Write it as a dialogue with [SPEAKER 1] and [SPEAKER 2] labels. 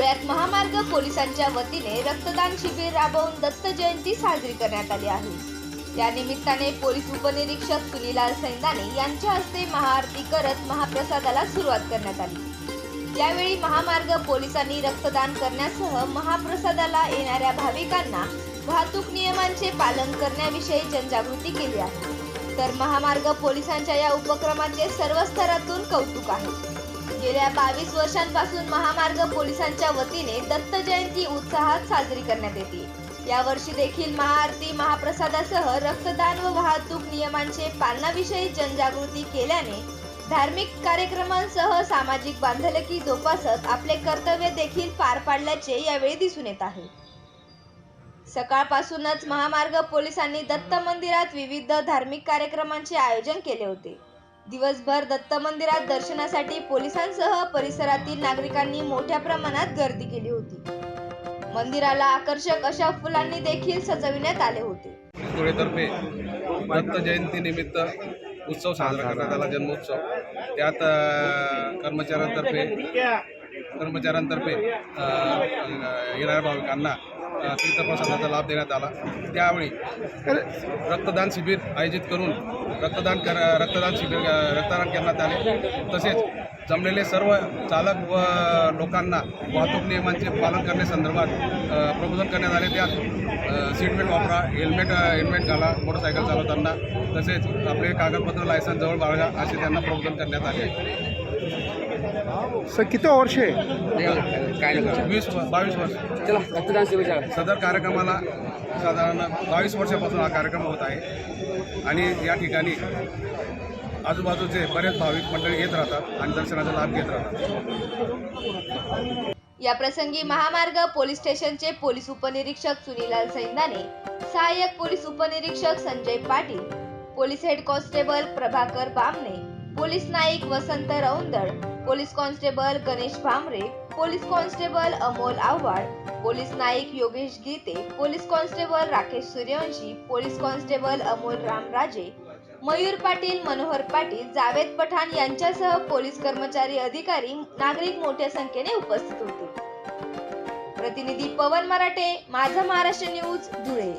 [SPEAKER 1] धुळ्यात महामार्ग पोलिसांच्या वतीने रक्तदान शिबिर राबवून दत्त जयंती साजरी करण्यात आली आहे. त्या निमित्ताने पोलीस उपनिरीक्षक सुनीलाल सैंदाने यांच्या हस्ते महाआरती करत महाप्रसादाला सुरुवात करण्यात आली. यावेळी महामार्ग पोलिसांनी रक्तदान करण्यासह महाप्रसादाला येणाऱ्या भाविकांना वाहतूक नियमांचे पालन करण्याविषयी जनजागृती केली आहे. तर महामार्ग पोलिसांच्या या उपक्रमाचे सर्व स्तरातून कौतुक आहे. गेल्या बावीस वर्षांपासून महामार्ग पोलिसांच्या वतीने दत्त जयंती उत्साहात साजरी करण्यात येते. यावर्षी देखील महाआरती महाप्रसादासह रक्तदान व वाहतूक नियमांचे पालनाविषयी जनजागृती केल्याने धार्मिक कार्यक्रमांसह सामाजिक बांधलकी जोपासत आपले कर्तव्य देखील पार पाडल्याचे यावेळी दिसून येत आहे. सकाळपासूनच महामार्ग पोलिसांनी दत्त मंदिरात विविध धार्मिक कार्यक्रमांचे आयोजन केले होते. दिवसभर दत्त मंदिरात दर्शनासाठी पोलिसांसह परिसरातील नागरिकांनी मोठ्या प्रमाणात गर्दी केली होती. मंदिराला आकर्षक अशा फुलांनी देखील सजविण्यात आले होते.
[SPEAKER 2] धुळेतर्फे दत्त जयंतीनिमित्त उत्सव साजरा करण्यात आला जन्मोत्सव. त्यात कर्मचाऱ्यांतर्फे कर्मचाऱ्यांतर्फे येणाऱ्या भाविकांना तीर्थप्रसादाचा लाभ देण्यात आला. त्यावेळी रक्तदान शिबिर आयोजित करून रक्तदान कर रक्तदान शिबिर रक्तदान करण्यात आले. तसेच जमलेले सर्व चालक व लोकांना वाहतूक नियमांचे पालन करण्यासंदर्भात प्रबोधन करण्यात आले. त्यात सीटबेल्ट सीट बेल्ट वापरा हेल्मेट हेल्मेट घाला मोटरसायकल चालवताना. तसेच आपले कागदपत्र लायसन्स जवळ बाळगा असे त्यांना प्रबोधन करण्यात आले.
[SPEAKER 3] सर किती वर्ष आहे?
[SPEAKER 4] काय नाही
[SPEAKER 2] वीस बावीस वर्ष.
[SPEAKER 4] चला रक्तदान शिबिर
[SPEAKER 2] सदर कार्यक्रमाला साधारण बावीस वर्षापासून हा कार्यक्रम होत आहे. आणि या ठिकाणी आजूबाजूचे बरेच भाविक मंडळी येत राहतात आणि दर्शनाचा लाभ घेत राहतात.
[SPEAKER 1] या प्रसंगी महामार्ग पोलीस स्टेशनचे पोलीस उपनिरीक्षक सुनीलाल सैंदाने सहाय्यक पोलीस उपनिरीक्षक Sanjay Patil police head constable Prabhakar Bamane police Naik Vasant Raundal police constable Ganesh Bhambare police constable Amol Avhad police Naik Yogesh Gite police constable Rakesh Suryavanshi police constable Amol Ramraje Mayur Patil Manohar Patil Javed Pathan यांच्यासह police कर्मचारी अधिकारी नागरिक मोठ्या संख्येने उपस्थित होते. प्रतिनिधी पवन मराठे माझा महाराष्ट्र न्यूज धुळे.